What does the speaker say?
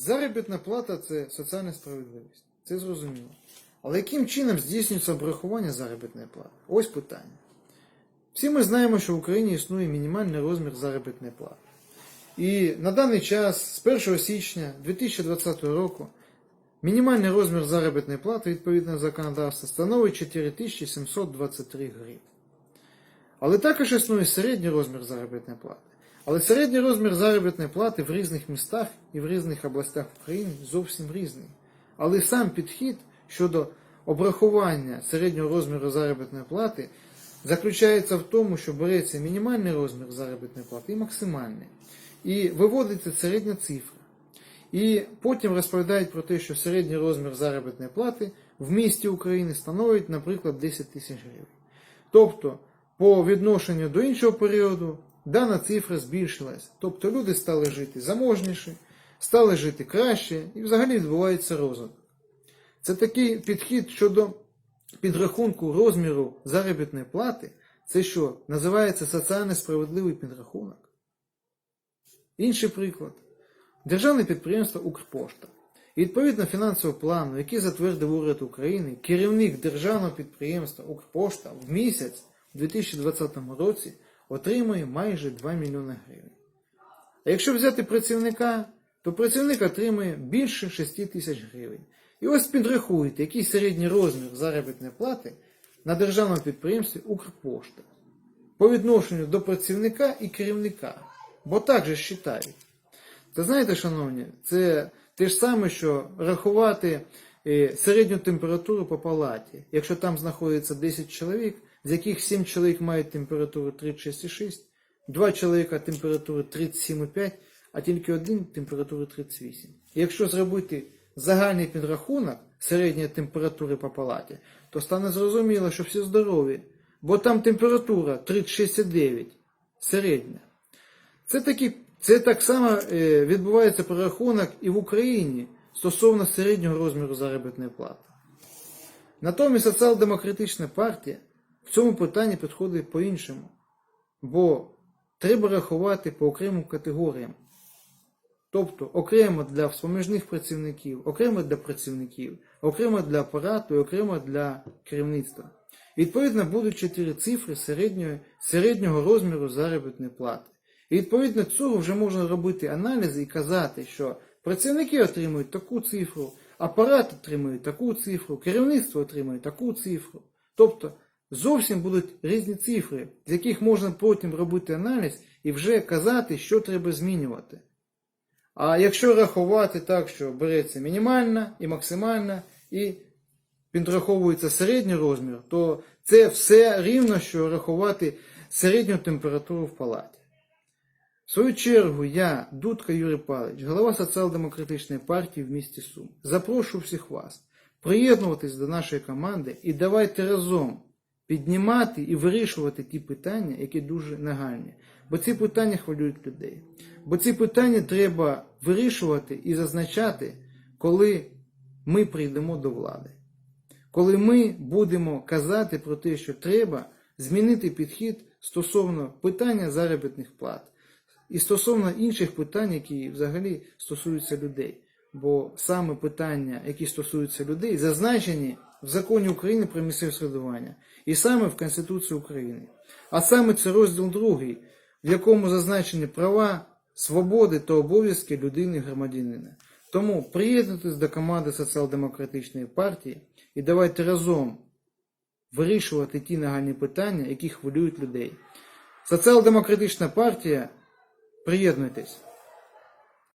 Заробітна плата це соціальна справедливість. Це зрозуміло. Але яким чином здійснюється обрахування заробітної плати? Ось питання. Всі ми знаємо, що в Україні існує мінімальний розмір заробітної плати. І на даний час, з 1 січня 2020 року, мінімальний розмір заробітної плати відповідно законодавства становить 4723 гривні. Але також існує середній розмір заробітної плати. Але середній розмір заробітної плати в різних містах і в різних областях України зовсім різний. Але сам підхід щодо обрахування середнього розміру заробітної плати заключається в тому, що береться мінімальний розмір заробітної плати і максимальний. І виводиться середня цифра. І потім розповідають про те, що середній розмір заробітної плати в місті України становить, наприклад, 10 тисяч гривень. Тобто, по відношенню до іншого періоду дана цифра збільшилась. Тобто люди стали жити заможніше, стали жити краще і взагалі відбувається розвиток. Це такий підхід щодо підрахунку розміру заробітної плати, це що називається соціально справедливий підрахунок. Інший приклад. Державне підприємство Укрпошта. Відповідно фінансового плану, який затвердив уряд України, керівник державного підприємства Укрпошта в місяць у 2020 році отримує майже 2 мільйони гривень. А якщо взяти працівника, то працівник отримує більше 6 тисяч гривень. І ось підрахуйте, який середній розмір заробітної плати на державному підприємстві Укрпошта по відношенню до працівника і керівника. Бо так же вважають. Та знаєте, шановні, це те ж саме, що рахувати середню температуру по палаті. Якщо там знаходиться 10 чоловік, з яких 7 чоловік мають температуру 36,6, 2 чоловіка температуру 37,5, а тільки один температуру 38. І якщо зробити загальний підрахунок середньої температури по палаті, то стане зрозуміло, що всі здорові, бо там температура 36,9 середня. Це, такі, це так само е, відбувається прорахунок і в Україні стосовно середнього розміру заробітної плати. Натомість соціал-демократична партія в цьому питанні підходить по-іншому, бо треба рахувати по окремим категоріям. Тобто окремо для вспоміжних працівників, окремо для працівників, окремо для апарату і окремо для керівництва. Відповідно, будуть чотири цифри середнього, середнього розміру заробітної плати. І відповідно цього вже можна робити аналізи і казати, що працівники отримують таку цифру, апарат отримує таку цифру, керівництво отримує таку цифру. Тобто зовсім будуть різні цифри, з яких можна потім робити аналіз і вже казати, що треба змінювати. А якщо рахувати так, що береться мінімальна і максимальна, і підраховується середній розмір, то це все рівно, що рахувати середню температуру в палаті. В свою чергу я, Дудка Юрій Павлович, голова соціал-демократичної партії в місті Сум. Запрошую всіх вас приєднуватись до нашої команди і давайте разом піднімати і вирішувати ті питання, які дуже нагальні. Бо ці питання хвилюють людей. Бо ці питання треба вирішувати і зазначати, коли ми прийдемо до влади. Коли ми будемо казати про те, що треба змінити підхід стосовно питання заробітних плат і стосовно інших питань, які взагалі стосуються людей. Бо саме питання, які стосуються людей, зазначені в законі України про місцеве самоврядування і саме в Конституції України. А саме це розділ 2, в якому зазначені права, свободи та обов'язки людини і громадянина. Тому приєднуйтесь до команди Соціал-демократичної партії і давайте разом вирішувати ті нагальні питання, які хвилюють людей. Соціал-демократична партія, приєднуйтесь.